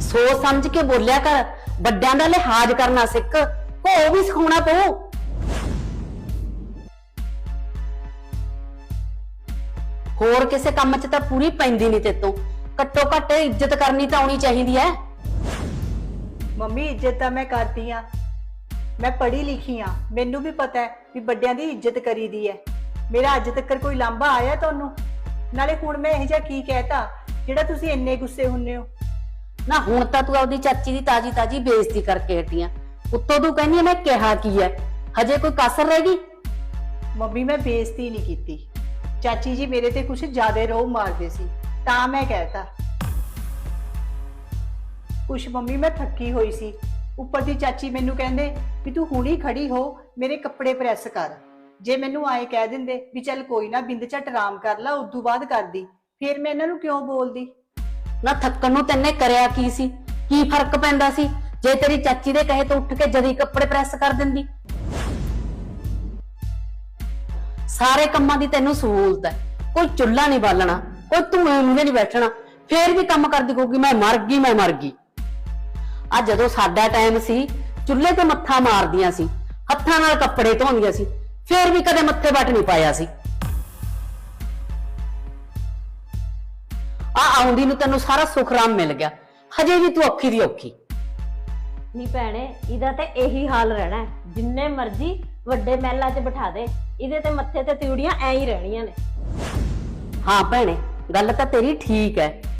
ਸੋਚ ਸਮਝ ਕੇ ਬੋਲਿਆ ਕਰ। ਵੱਡਿਆਂ ਦਾ ਲਿਹਾਜ਼ ਕਰਨਾ ਸਿੱਖ। ਕੋ ਵੀ ਸਿਖਾਉਣਾ ਪਊ। ਹੋਰ ਕਿਸੇ ਕੰਮ 'ਚ ਤਾਂ ਪੂਰੀ ਪੈਂਦੀ ਨਹੀਂ ਤੇਤੋਂ ਘੱਟੋ ਘੱਟ ਇੱਜ਼ਤ ਕਰਨੀ ਤਾਂ ਆਉਣੀ ਚਾਹੀਦੀ ਐ। ਮੰਮੀ, ਇੱਜ਼ਤ ਤਾਂ ਮੈਂ ਕਰਦੀ ਆ। ਮੈਂ ਪੜ੍ਹੀ ਲਿਖੀ ਆ। ਮੈਨੂੰ ਵੀ ਪਤਾ ਹੈ ਵੀ ਵੱਡਿਆਂ ਦੀ ਇੱਜ਼ਤ ਕਰੀਦੀ ਹੈ ਮੇਰਾ ਅੱਜ ਤੱਕ ਕੋਈ ਲਾਂਭਾ ਆਇਆ ਤੁਹਾਨੂੰ? ਨਾਲੇ ਹੁਣ ਮੈਂ ਇਹ ਜਿਹਾ ਕੀ ਕਹਿਤਾ, ਜਿਹੜਾ ਤੁਸੀਂ ਇੰਨੇ ਗੁੱਸੇ ਹੁੰਨੇ ਹੋ। ਨਾ ਹੁਣ ਤਾਂ ਤੂੰ ਆਪਦੀ ਚਾਚੀ ਦੀ ਤਾਜੀ ਤਾਜੀ ਬੇਇੱਜ਼ਤੀ ਕਰਕੇ ਹਟੀਆਂ ਉੱਤੋਂ ਤੂੰ ਕਹਿੰਦੀ ਐ ਮੈਂ ਕਿਹਾ ਕੀ ਹੈ ਹਜੇ ਕੋਈ ਕਸਰ ਰਹਿ ਗਈ? ਮੰਮੀ, ਮੈਂ ਬੇਇੱਜ਼ਤੀ ਨਹੀਂ ਕੀਤੀ। ਚਾਚੀ ਜੀ ਮੇਰੇ ਤੇ ਕੁਝ ਜ਼ਿਆਦਾ ਰੋਹ ਮਾਰਦੇ ਸੀ, ਤਾਂ ਮੈਂ ਕਹਿਤਾ। ਕੁਛ ਮੰਮੀ, ਮੈਂ ਥੱਕੀ ਹੋਈ ਸੀ। ਉੱਪਰ ਦੀ ਚਾਚੀ ਮੈਨੂੰ ਕਹਿੰਦੇ ਵੀ ਤੂੰ ਹੁਣੀ ਖੜੀ ਹੋ, ਮੇਰੇ ਕੱਪੜੇ ਪ੍ਰੈਸ ਕਰ। ਜੇ ਮੈਨੂੰ ਆਏ ਕਹਿ ਦਿੰਦੇ ਵੀ ਚੱਲ ਕੋਈ ਨਾ, ਬਿੰਦ ਝਟ ਆਰਾਮ ਕਰ ਲਾ, ਉਦੋਂ ਬਾਅਦ ਕਰਦੀ। ਫਿਰ ਮੈਂ ਇਹਨਾਂ ਨੂੰ ਕਿਉਂ ਬੋਲਦੀ? ਨਾ ਥੱਕਣ ਨੂੰ ਤੈਨੇ ਕਰਿਆ ਕੀ ਸੀ? ਕੀ ਫ਼ਰਕ ਪੈਂਦਾ ਸੀ? ਜੇ ਤੇਰੀ ਚਾਚੀ ਦੇ ਕਹੇ ਤੋਂ ਉੱਠ ਕੇ ਜਦੀ ਕੱਪੜੇ ਪ੍ਰੈਸ ਕਰ ਦਿੰਦੀ? ਸਾਰੇ ਕੰਮਾਂ ਦੀ ਤੈਨੂੰ ਸਹੂਲਤ ਹੈ। ਕੋਈ ਚੁੱਲ੍ਹਾ ਨਹੀਂ ਬਾਲਣਾ, ਕੋਈ ਧੂਏ ਮੂਹਰੇ ਨਹੀਂ ਬੈਠਣਾ। ਫੇਰ ਵੀ ਕੰਮ ਕਰਦੀ ਕਹੂਗੀ, ਮੈਂ ਮਰ ਗਈ, ਮੈਂ ਮਰ ਗਈ। ਆ ਜਦੋਂ ਸਾਡਾ ਟਾਈਮ ਸੀ, ਚੁੱਲ੍ਹੇ ਤੇ ਮੱਥਾ ਮਾਰਦੀਆਂ ਸੀ, ਹੱਥਾਂ ਨਾਲ ਕੱਪੜੇ ਧੋਂਦੀਆਂ ਸੀ, ਫੇਰ ਵੀ ਕਦੇ ਮੱਥੇ ਵੱਟ ਨਹੀਂ ਪਾਇਆ ਸੀ। ਆ ਆਉਂਦੀ ਨੂੰ ਤੈਨੂੰ ਸਾਰਾ ਸੁਖਰਾਮ ਮਿਲ ਗਿਆ। ਹਜੇ ਵੀ ਤੂੰ ਔਖੀ ਦੀ ਔਖੀ। ਨੀ ਭੈਣੇ ਇਹਦਾ ਤੇ ਇਹੀ ਹਾਲ ਰਹਿਣਾ ਹੈ। ਜਿੰਨੇ ਮਰਜ਼ੀ ਵੱਡੇ ਮਹਿਲਾਂ 'ਚ ਬਿਠਾ ਦੇ ਇਹਦੇ ਤੇ ਮੱਥੇ ਤੇ ਤਿਉੜੀਆਂ ਐਂ ਹੀ ਰਹਿਣੀਆਂ ਨੇ। ਹਾਂ ਭੈਣੇ ਗੱਲ ਤਾਂ ਤੇਰੀ ਠੀਕ ਹੈ।